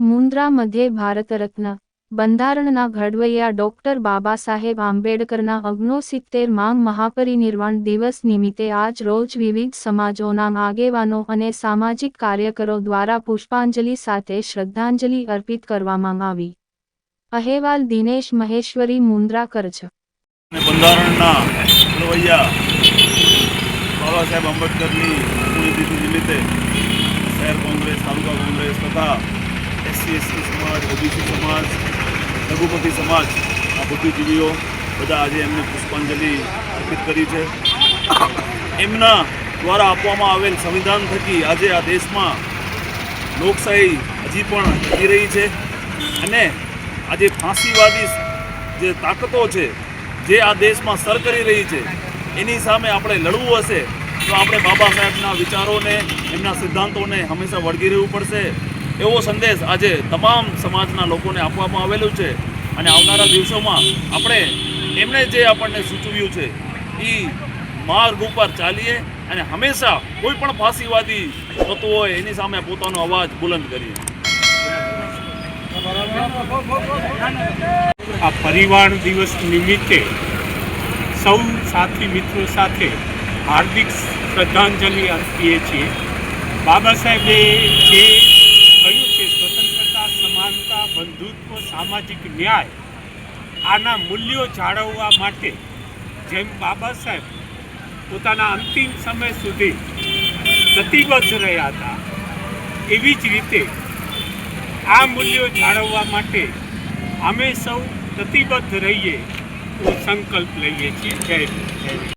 આપણા મધ્ય ભારત રત્ન બંધારણના ઘડવૈયા ડોક્ટર બાબા સાહેબ આંબેડકરના ઓગણસિત્તેર માંગ મહાપરિનિર્વાણ દિવસ નિમિત્તે આજ રોજ વિવિધ સમાજોના આગેવાનો અને સામાજિક કાર્યકરો દ્વારા પુષ્પાંજલિ સાથે શ્રદ્ધાંજલિ અર્પિત કરવામાં આવી. અહેવાલ દિનેશ મહેશ્વરી મુન્દ્રા કરજ બંધારણના ઘડવૈયા બાબા સાહેબ આંબેડકરની નિમિત્તે શહેર કોંગ્રેસ, તાલુકા કોંગ્રેસ તથા એસસી એસટી સમાજ, ઓબીસી સમાજ લઘુમતી સમાજ, આ બુદ્ધિજીવીઓ બધા આજે એમને પુષ્પાંજલિ અર્પિત કરી છે. એમના દ્વારા આપવામાં આવેલ સંવિધાન થકી આજે આ દેશમાં લોકશાહી હજી પણ થઈ રહી છે અને આજે ફાંસીવાદી જે તાકતો છે, જે આ દેશમાં સર કરી રહી છે, એની સામે આપણે લડવું હશે તો આપણે બાબા સાહેબના વિચારોને, એમના સિદ્ધાંતોને હંમેશા વળગી રહેવું પડશે. એવો સંદેશ આજે તમામ સમાજના લોકોને આપવામાં આવેલું છે અને આવનારા દિવસોમાં આપણે એમણે જે આપણને સૂચવ્યું છે એ માર્ગ ઉપર ચાલીએ અને હંમેશા કોઈ પણ ફાંસીવાદી થતું હોય એની સામે પોતાનો અવાજ બુલંદ કરીએ. આ પરિવાર દિવસ નિમિત્તે સૌ સાથી મિત્રો સાથે હાર્દિક શ્રદ્ધાંજલિ અર્પીએ છીએ. બાબા સાહેબે જે ન્યાય. આના મૂલ્યો જાળવવા માટે જેમ બાબા સાહેબ પોતાના અંતિમ સમય સુધી પ્રતિબદ્ધ રહ્યા હતા, એવી જ રીતે આ મૂલ્યો જાળવવા માટે અમે સૌ પ્રતિબદ્ધ રહીએ એવો સંકલ્પ લઈએ છીએ. જય જય